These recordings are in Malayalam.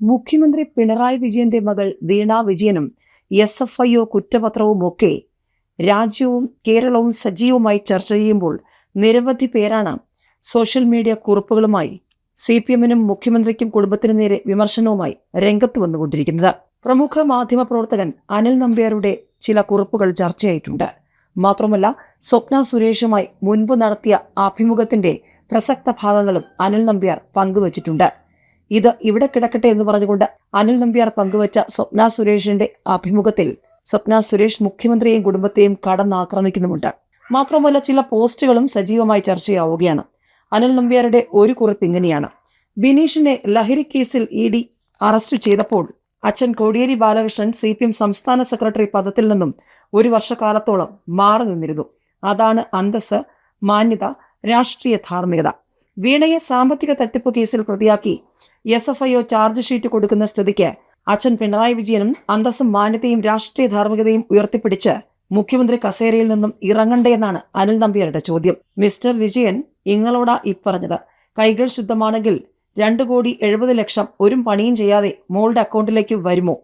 മുഖ്യമന്ത്രി പിണറായി വിജയന്റെ മകൾ വീണ വിജയനും എസ് എഫ് ഐ ഒ കുറ്റപത്രവുമൊക്കെ രാജ്യവും കേരളവും സജീവമായി ചർച്ച ചെയ്യുമ്പോൾ നിരവധി പേരാണ് സോഷ്യൽ മീഡിയ കുറിപ്പുകളുമായി സി പി എമ്മിനും മുഖ്യമന്ത്രിക്കും കുടുംബത്തിനും നേരെ വിമർശനവുമായി രംഗത്ത് വന്നുകൊണ്ടിരിക്കുന്നത്. പ്രമുഖ മാധ്യമ പ്രവർത്തകൻ അനിൽ നമ്പ്യാരുടെ ചില കുറിപ്പുകൾ ചർച്ചയായിട്ടുണ്ട്. മാത്രമല്ല സ്വപ്ന സുരേഷുമായി മുൻപ് നടത്തിയ അഭിമുഖത്തിന്റെ പ്രസക്ത ഭാഗങ്ങളും അനിൽ നമ്പ്യാർ പങ്കുവച്ചിട്ടുണ്ട്. ഇത് ഇവിടെ കിടക്കട്ടെ എന്ന് പറഞ്ഞുകൊണ്ട് അനിൽ നമ്പ്യാർ പങ്കുവച്ച സ്വപ്ന സുരേഷിന്റെ അഭിമുഖത്തിൽ സ്വപ്ന സുരേഷ് മുഖ്യമന്ത്രിയെയും കുടുംബത്തെയും കടന്നാക്രമിക്കുന്നുമുണ്ട്. മാത്രമല്ല ചില പോസ്റ്റുകളും സജീവമായി ചർച്ചയാവുകയാണ്. അനിൽ നമ്പ്യാരുടെ ഒരു കുറിപ്പ് ഇങ്ങനെയാണ്. ബിനീഷിനെ ലഹരി കേസിൽ ഇ ഡി അറസ്റ്റ് ചെയ്തപ്പോൾ അച്ഛൻ Kodiyeri Balakrishnan C P M സംസ്ഥാന സെക്രട്ടറി പദത്തിൽ നിന്നും ഒരു വർഷക്കാലത്തോളം മാറി നിന്നിരുന്നു. അതാണ് അന്തസ് മാന്യത രാഷ്ട്രീയ ധാർമ്മികത. വീണയെ സാമ്പത്തിക തട്ടിപ്പ് കേസിൽ പ്രതിയാക്കി S F I O charge sheet കൊടുക്കുന്ന സ്ഥിതിക്ക് അച്ഛൻ പിണറായി വിജയനും അന്തസ്സും മാന്യതയും രാഷ്ട്രീയ ധാർമ്മികതയും ഉയർത്തിപ്പിടിച്ച് മുഖ്യമന്ത്രി കസേരയിൽ നിന്നും ഇറങ്ങണ്ടേ എന്നാണ് അനിൽ നമ്പ്യാരുടെ ചോദ്യം. മിസ്റ്റർ വിജയൻ ഇങ്ങളോടാ ഇപ്പറഞ്ഞത്. കൈകൾ ശുദ്ധമാണെങ്കിൽ രണ്ട് കോടി എഴുപത് ലക്ഷം ഒരു പണിയും ചെയ്യാതെ മോളുടെ അക്കൗണ്ടിലേക്ക് വരുമോ?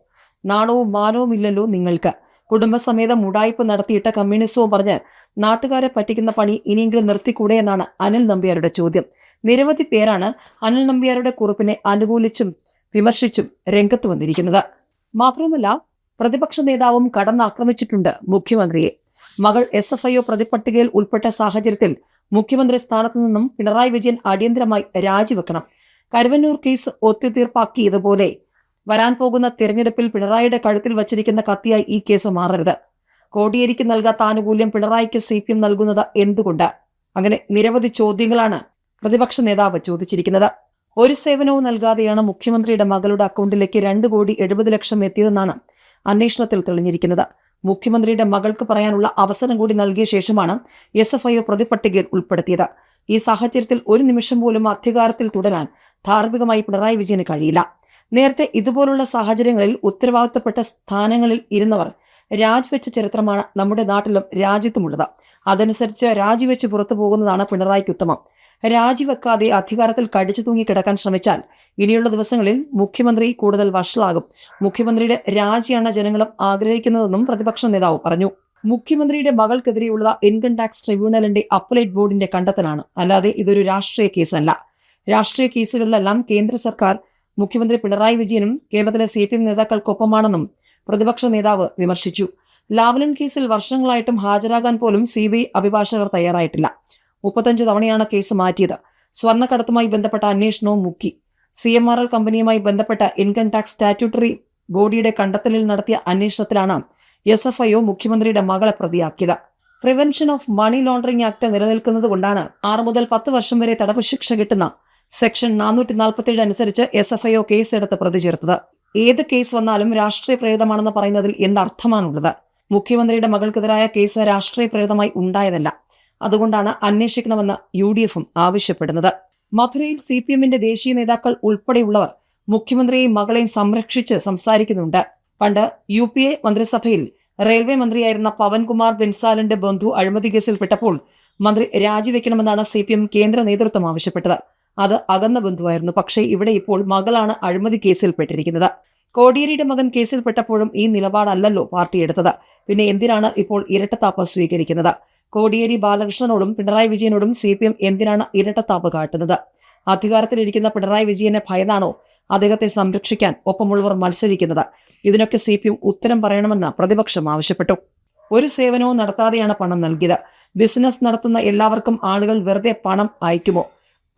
നാണവും മാനവും ഇല്ലല്ലോ നിങ്ങൾക്ക്. കുടുംബസമേതം ഉടായ്പ നടത്തിയിട്ട കമ്മ്യൂണിസവും പറഞ്ഞ് നാട്ടുകാരെ പറ്റിക്കുന്ന പണി ഇനിയെങ്കിലും നിർത്തിക്കൂടെ എന്നാണ് അനിൽ നമ്പ്യാരുടെ ചോദ്യം. നിരവധി പേരാണ് അനിൽ നമ്പ്യാരുടെ കുറിപ്പിനെ അനുകൂലിച്ചും വിമർശിച്ചും രംഗത്ത് വന്നിരിക്കുന്നത്. മാത്രവുമല്ല പ്രതിപക്ഷ നേതാവും കടന്നാക്രമിച്ചിട്ടുണ്ട് മുഖ്യമന്ത്രിയെ. മകൾ എസ് എഫ് ഐ ഒ പ്രതിപട്ടികയിൽ ഉൾപ്പെട്ട സാഹചര്യത്തിൽ മുഖ്യമന്ത്രി സ്ഥാനത്തു നിന്നും പിണറായി വിജയൻ അടിയന്തരമായി രാജിവെക്കണം. കരുവന്നൂർ കേസ് ഒത്തുതീർപ്പാക്കിയതുപോലെ വരാൻ പോകുന്ന തിരഞ്ഞെടുപ്പിൽ പിണറായിയുടെ കഴുത്തിൽ വച്ചിരിക്കുന്ന കത്തിയായി ഈ കേസ് മാറരുത്. കോടിയേരിക്ക് നൽകാത്ത ആനുകൂല്യം പിണറായിക്ക് സി പി എം നൽകുന്നത് എന്തുകൊണ്ട്? അങ്ങനെ നിരവധി ചോദ്യങ്ങളാണ് പ്രതിപക്ഷ നേതാവ് ചോദിച്ചിരിക്കുന്നത്. ഒരു സേവനവും നൽകാതെയാണ് മുഖ്യമന്ത്രിയുടെ മകളുടെ അക്കൗണ്ടിലേക്ക് രണ്ട് കോടി എഴുപത് ലക്ഷം എത്തിയതെന്നാണ് അന്വേഷണത്തിൽ തെളിഞ്ഞിരിക്കുന്നത്. മുഖ്യമന്ത്രിയുടെ മകൾക്ക് പറയാനുള്ള അവസരം കൂടി നൽകിയ ശേഷമാണ് എസ് എഫ് ഐ പ്രതിപട്ടികയിൽ ഉൾപ്പെടുത്തിയത്. ഈ സാഹചര്യത്തിൽ ഒരു നിമിഷം പോലും അധികാരത്തിൽ തുടരാൻ ധാർമ്മികമായി പിണറായി വിജയന് കഴിയില്ല. നേരത്തെ ഇതുപോലുള്ള സാഹചര്യങ്ങളിൽ ഉത്തരവാദിത്തപ്പെട്ട സ്ഥാനങ്ങളിൽ ഇരുന്നവർ രാജിവെച്ച ചരിത്രമാണ് നമ്മുടെ നാട്ടിലും രാജ്യത്തുമുള്ളത്. അതനുസരിച്ച് രാജിവെച്ച് പുറത്തു പോകുന്നതാണ് പിണറായിക്ക് ഉത്തമം. രാജിവെക്കാതെ അധികാരത്തിൽ കടിച്ചു തൂങ്ങി കിടക്കാൻ ശ്രമിച്ചാൽ ഇനിയുള്ള ദിവസങ്ങളിൽ മുഖ്യമന്ത്രി കൂടുതൽ വഷളാകും. മുഖ്യമന്ത്രിയുടെ രാജിയാണ് ജനങ്ങളും ആഗ്രഹിക്കുന്നതെന്നും പ്രതിപക്ഷ നേതാവ് പറഞ്ഞു. മുഖ്യമന്ത്രിയുടെ മകൾക്കെതിരെയുള്ള ഇൻകം ടാക്സ് ട്രിബ്യൂണലിന്റെ അപ്പലേറ്റ് ബോർഡിന്റെ കണ്ടെത്തലാണ്. അല്ലാതെ ഇതൊരു രാഷ്ട്രീയ കേസല്ല. രാഷ്ട്രീയ കേസുകളിലെല്ലാം കേന്ദ്ര സർക്കാർ മുഖ്യമന്ത്രി പിണറായി വിജയനും കേരളത്തിലെ സി പി എം നേതാക്കൾക്കൊപ്പമാണെന്നും പ്രതിപക്ഷ നേതാവ് വിമർശിച്ചു. ലാവ്ലിൻ കേസിൽ വർഷങ്ങളായിട്ടും ഹാജരാകാൻ പോലും സി ബി ഐ അഭിഭാഷകർ തയ്യാറായിട്ടില്ല. മുപ്പത്തഞ്ച് തവണയാണ് കേസ് മാറ്റിയത്. സ്വർണക്കടത്തുമായി ബന്ധപ്പെട്ട അന്വേഷണവും മുക്കി. സി എം ആർ എൽ കമ്പനിയുമായി ബന്ധപ്പെട്ട ഇൻകം ടാക്സ് സ്റ്റാറ്റ്യൂട്ടറി ബോഡിയുടെ കണ്ടെത്തലിൽ നടത്തിയ അന്വേഷണത്തിലാണ് എസ് എഫ് ഐ ഒ മുഖ്യമന്ത്രിയുടെ മകളെ പ്രതിയാക്കിയത്. Prevention of money laundering act നിലനിൽക്കുന്നത് കൊണ്ടാണ് ആറ് മുതൽ പത്ത് വർഷം വരെ തടവ് ശിക്ഷ കിട്ടുന്ന സെക്ഷൻ നാനൂറ്റി നാൽപ്പത്തിയേഴ് അനുസരിച്ച് എസ് എഫ് ഐ ഒ കേസെടുത്ത് പ്രതി ചേർത്തത് ഏത് കേസ് വന്നാലും രാഷ്ട്രീയ പ്രേരിതമാണെന്ന് പറയുന്നതിൽ എന്തർത്ഥമാണുള്ളത് മുഖ്യമന്ത്രിയുടെ മകൾക്കെതിരായ കേസ് രാഷ്ട്രീയ പ്രേരിതമായി ഉണ്ടായതല്ല. അതുകൊണ്ടാണ് അന്വേഷിക്കണമെന്ന് യു ഡി എഫും ആവശ്യപ്പെടുന്നത്. മധുരയിൽ സി പി എമ്മിന്റെ ദേശീയ നേതാക്കൾ ഉൾപ്പെടെയുള്ളവർ മുഖ്യമന്ത്രിയെയും മകളെയും സംരക്ഷിച്ച് സംസാരിക്കുന്നുണ്ട്. പണ്ട് യു പി എ മന്ത്രിസഭയിൽ റെയിൽവേ മന്ത്രിയായിരുന്ന പവൻകുമാർ ബെൻസാലിന്റെ ബന്ധു അഴിമതി കേസിൽപ്പെട്ടപ്പോൾ മന്ത്രി രാജിവെക്കണമെന്നാണ് സി പി എം കേന്ദ്ര നേതൃത്വം ആവശ്യപ്പെട്ടത്. അത് അകന്ന ബന്ധുവായിരുന്നു. പക്ഷേ ഇവിടെ ഇപ്പോൾ മകളാണ് അഴിമതി കേസിൽപ്പെട്ടിരിക്കുന്നത്. കോടിയേരിയുടെ മകൻ കേസിൽപ്പെട്ടപ്പോഴും ഈ നിലപാടല്ലല്ലോ പാർട്ടി എടുത്തത്. പിന്നെ എന്തിനാണ് ഇപ്പോൾ ഇരട്ടത്താപ്പ് സ്വീകരിക്കുന്നത്? കോടിയേരി ബാലകൃഷ്ണനോടും പിണറായി വിജയനോടും സി പി എം എന്തിനാണ് ഇരട്ടത്താപ്പ് കാട്ടുന്നത്? അധികാരത്തിലിരിക്കുന്ന പിണറായി വിജയനെ ഭയന്നാണോ അദ്ദേഹത്തെ സംരക്ഷിക്കാൻ ഒപ്പമുള്ളവർ മത്സരിക്കുന്നത്? ഇതിനൊക്കെ സി പി എം ഉത്തരം പറയണമെന്ന് പ്രതിപക്ഷം ആവശ്യപ്പെട്ടു. ഒരു സേവനവും നടത്താതെയാണ് പണം നൽകിയത്. ബിസിനസ് നടത്തുന്ന എല്ലാവർക്കും ആളുകൾ വെറുതെ പണം അയക്കുമോ?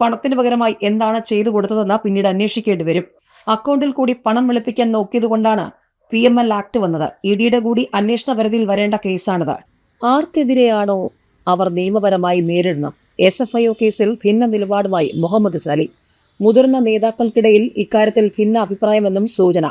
പണത്തിന് പകരമായി എന്താണ് ചെയ്തു കൊടുത്തതെന്ന് പിന്നീട് അന്വേഷിക്കേണ്ടി വരും. അക്കൗണ്ടിൽ കൂടി പണം വെളുപ്പിക്കാൻ നോക്കിയതുകൊണ്ടാണ് പി എം എൽ ആക്ട് വന്നത്. ഇഡിയുടെ കൂടി അന്വേഷണ പരിധിയിൽ വരേണ്ട കേസാണിത്. ആർക്കെതിരെയാണോ അവർ നിയമപരമായി നേരിടണം എസ് എഫ് ഐ ഒ കേസിൽ ഭിന്ന നിലപാടുമായി മുഹമ്മദ് സലി. മുതിർന്ന നേതാക്കൾക്കിടയിൽ ഇക്കാര്യത്തിൽ ഭിന്ന അഭിപ്രായമെന്നും സൂചന.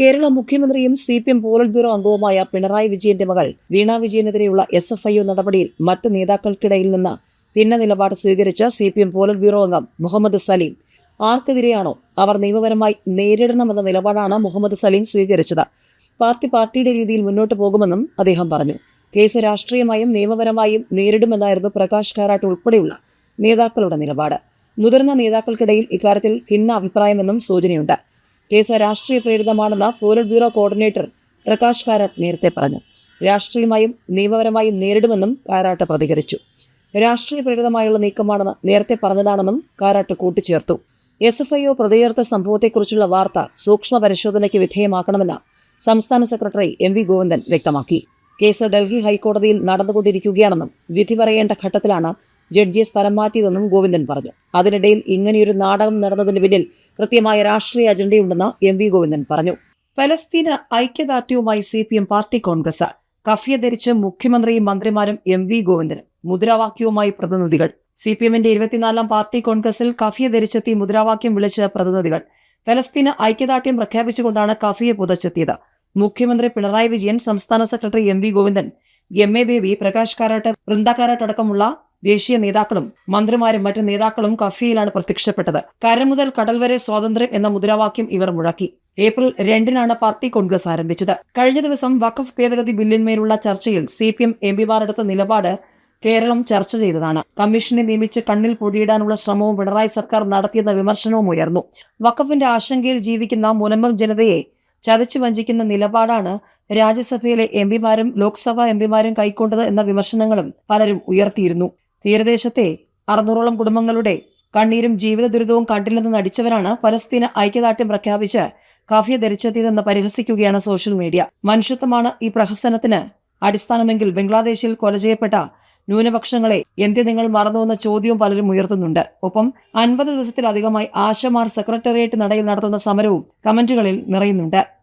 കേരള മുഖ്യമന്ത്രിയും C P M polit bureau അംഗവുമായ പിണറായി വിജയന്റെ മകൾ വീണ വിജയനെതിരെയുള്ള എസ് എഫ് ഐ ഒ നടപടിയിൽ മറ്റ് നേതാക്കൾക്കിടയിൽ നിന്ന് ഭിന്ന നിലപാട് സ്വീകരിച്ച C P M polit bureau അംഗം മുഹമ്മദ് സലീം. ആർക്കെതിരെയാണോ അവർ നിയമപരമായി നേരിടണമെന്ന നിലപാടാണ് മുഹമ്മദ് സലീം സ്വീകരിച്ചത്. പാർട്ടി പാർട്ടിയുടെ രീതിയിൽ മുന്നോട്ട് പോകുമെന്നും അദ്ദേഹം പറഞ്ഞു. കേസ് രാഷ്ട്രീയമായും നിയമപരമായും നേരിടുമെന്നായിരുന്നു പ്രകാശ് കാരാട്ട് ഉൾപ്പെടെയുള്ള നേതാക്കളുടെ നിലപാട്. മുതിർന്ന നേതാക്കൾക്കിടയിൽ ഇക്കാര്യത്തിൽ ഭിന്ന അഭിപ്രായമെന്നും സൂചനയുണ്ട്. കേസ് രാഷ്ട്രീയ പ്രേരിതമാണെന്ന് polit bureau coordinator Prakash Karat നേരത്തെ പറഞ്ഞു. രാഷ്ട്രീയമായും നിയമപരമായും നേരിടുമെന്നും കാരാട്ട് പ്രതികരിച്ചു. രാഷ്ട്രീയ പ്രേരിതമായുള്ള നീക്കമാണെന്ന് നേരത്തെ പറഞ്ഞതാണെന്നും കാരാട്ട് കൂട്ടിച്ചേർത്തു. എസ് എഫ് ഐ ഒ സംഭവത്തെക്കുറിച്ചുള്ള വാർത്ത സൂക്ഷ്മ പരിശോധനയ്ക്ക് വിധേയമാക്കണമെന്ന് സംസ്ഥാന സെക്രട്ടറി എം വി ഗോവിന്ദൻ വ്യക്തമാക്കി. കേസ് ഡൽഹി ഹൈക്കോടതിയിൽ നടന്നുകൊണ്ടിരിക്കുകയാണെന്നും വിധി പറയേണ്ട ഘട്ടത്തിലാണ് ജഡ്ജിയെ സ്ഥലം മാറ്റിയതെന്നും ഗോവിന്ദൻ പറഞ്ഞു. അതിനിടയിൽ ഇങ്ങനെയൊരു നാടകം നടന്നതിന് പിന്നിൽ കൃത്യമായ രാഷ്ട്രീയ അജണ്ടയുണ്ടെന്ന് എം വി ഗോവിന്ദൻ പറഞ്ഞു. പലസ്തീന ഐക്യദാർഢ്യവുമായി C P M party congress. കഫിയ ധരിച്ച് മുഖ്യമന്ത്രിയും മന്ത്രിമാരും എം വി ഗോവിന്ദനും. മുദ്രാവാക്യവുമായി പ്രതിനിധികൾ. സി പി എമ്മിന്റെ ഇരുപത്തിനാലാം പാർട്ടി കോൺഗ്രസിൽ കഫിയ ധരിച്ചെത്തി മുദ്രാവാക്യം വിളിച്ച പ്രതിനിധികൾ. ഫലസ്തീന് ഐക്യദാർഢ്യം പ്രഖ്യാപിച്ചുകൊണ്ടാണ് കഫിയെ പുതച്ചെത്തിയത്. മുഖ്യമന്ത്രി പിണറായി വിജയൻ സംസ്ഥാന secretary M V Govindan M A Baby Prakash Karat Brinda Karat അടക്കമുള്ള ദേശീയ നേതാക്കളും മന്ത്രിമാരും മറ്റു നേതാക്കളും കഫിയിലാണ് പ്രത്യക്ഷപ്പെട്ടത്. കര മുതൽ കടൽ വരെ സ്വാതന്ത്ര്യം എന്ന മുദ്രാവാക്യം ഇവർ മുഴക്കി. ഏപ്രിൽ രണ്ടിനാണ് പാർട്ടി കോൺഗ്രസ് ആരംഭിച്ചത്. കഴിഞ്ഞ ദിവസം വഖഫ് ഭേദഗതി ബില്ലിന്മേലുള്ള ചർച്ചയിൽ സി പി എം എം പിമാരെടുത്ത നിലപാട് കേരളം ചർച്ച ചെയ്തതാണ്. കമ്മീഷനെ നിയമിച്ച് കണ്ണിൽ പൊടിയിടാനുള്ള ശ്രമവും പിണറായി സർക്കാർ നടത്തിയെന്ന വിമർശനവും ഉയർന്നു. വഖഫിന്റെ ആശങ്കയിൽ ജീവിക്കുന്ന മുനമ്പം ജനതയെ ചതച്ചു വഞ്ചിക്കുന്ന നിലപാടാണ് രാജ്യസഭയിലെ എം പിമാരും ലോക്സഭാ എം പിമാരും കൈക്കൊണ്ടത് എന്ന വിമർശനങ്ങളും പലരും ഉയർത്തിയിരുന്നു. തീരദേശത്തെ അറുന്നൂറോളം കുടുംബങ്ങളുടെ കണ്ണീരും ജീവിത ദുരിതവും കണ്ടില്ലെന്ന് നടിച്ചവരാണ് പലസ്തീന ഐക്യദാർഢ്യം പ്രഖ്യാപിച്ച് കഫിയ ധരിച്ചെത്തിയതെന്ന് പരിഹസിക്കുകയാണ് സോഷ്യൽ മീഡിയ. മനുഷ്യത്വമാണ് ഈ പ്രഹസനത്തിന് അടിസ്ഥാനമെങ്കിൽ ബംഗ്ലാദേശിൽ കൊല ചെയ്യപ്പെട്ട ന്യൂനപക്ഷങ്ങളെ എന്ത് നിങ്ങൾ മറന്നുവെന്ന ചോദ്യവും പലരും ഉയർത്തുന്നുണ്ട്. ഒപ്പം അൻപത് ദിവസത്തിലധികമായി ആശമാർ സെക്രട്ടേറിയറ്റ് നടയിൽ നടത്തുന്ന സമരവും കമന്റുകളിൽ നിറയുന്നുണ്ട്.